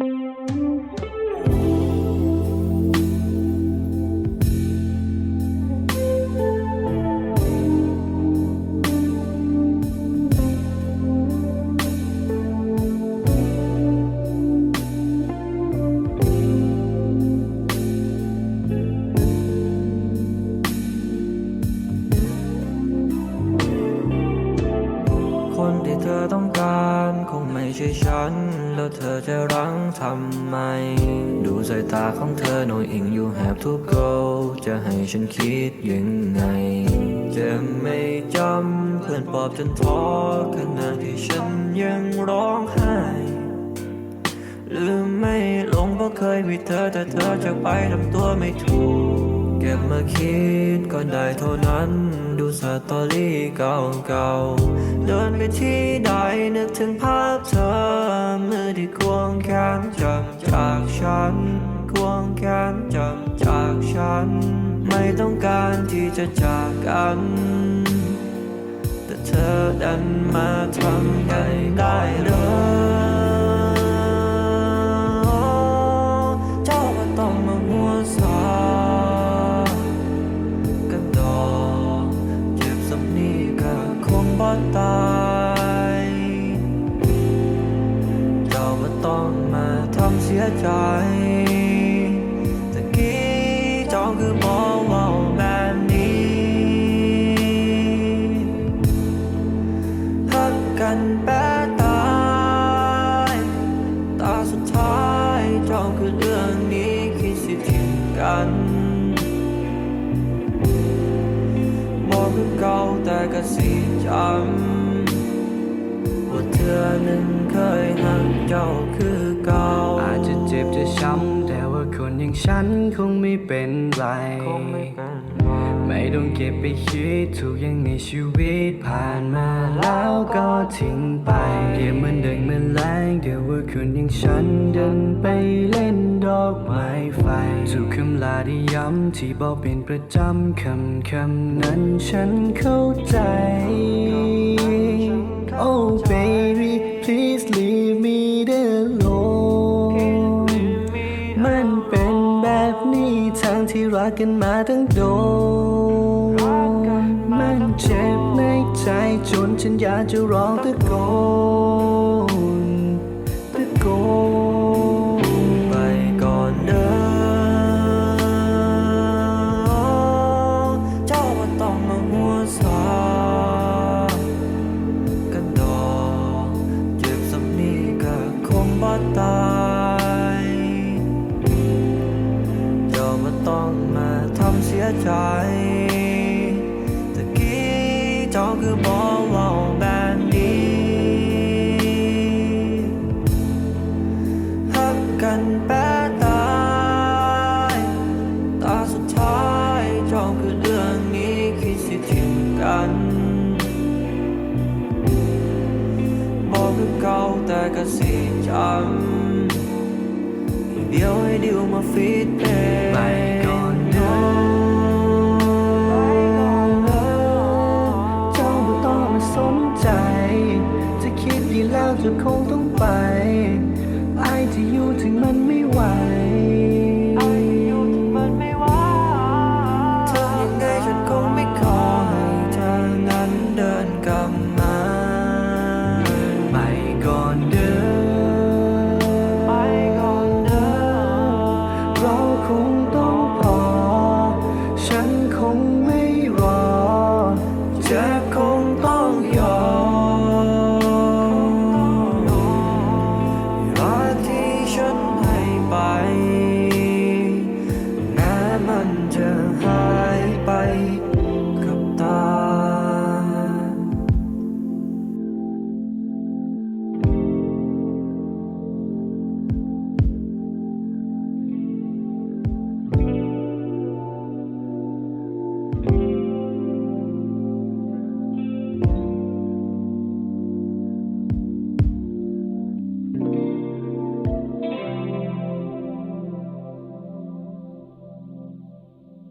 うん。 การคงไม่ใช่ฉัน แล้วเธอจะรังทำไม ดูสายตาของเธอ knowing you have to go จะให้ฉันคิดยังไง จะไม่จำเพื่อนปลอบจนท้อขณะที่ฉันยังร้องไห้ลืมไม่ลงเพราะเคยมีเธอแต่เธอจากไปทำตัวไม่ถูก ก็บมาคิดก่อนได้เท่านั้น ดูสตอรี่เก่าๆเดินไปที่ใดนึกถึงภาพเธอมือที่ควงแขนจับจากฉัน ควงแขนจับจากฉัน ไม่ต้องการที่จะจากกัน แต่เธอดันมาทำให้ได้ เสียใจ ตะกี้เจ้าคือบอกว่าแบบนี้ฮักกันแปะตายตาสุดท้ายเจ้าคือเรื่องนี้คิดสิทิ้งกันบอกคือเก่าแต่ก็สิจำว่าเธอนั้นเคยหักเจ้าคือเก่า ช้ำแต่ว่าคนอย่างฉันคงไม่เป็นไร ไม่ต้องเก็บไปคิดทุกอย่างในชีวิตผ่านมาแล้วก็ทิ้งไปเก็บมันเดินมันแรงเดี๋ยวว่าคนอย่างฉันเดินไปเล่นดอกไม้ไฟทุกคำลาที่ย้ำที่บอกเป็นประจำคำคำนั้นฉันเข้าใจ รักกันมาตั้งโดนมันเจ็บในใจจนฉันอยากจะร้องตะโกน ใจตะกี้เจ้าคือบอกว่าแบบนี้ฮักกันแปะตายตาสุดท้ายเจ้าคือเรื่องนี้คิดสิทิ้งกันบอกคือเก่าแต่ก็สิจำเดี๋ยวให้ดิวมาฟีดเพลงไม่ to call.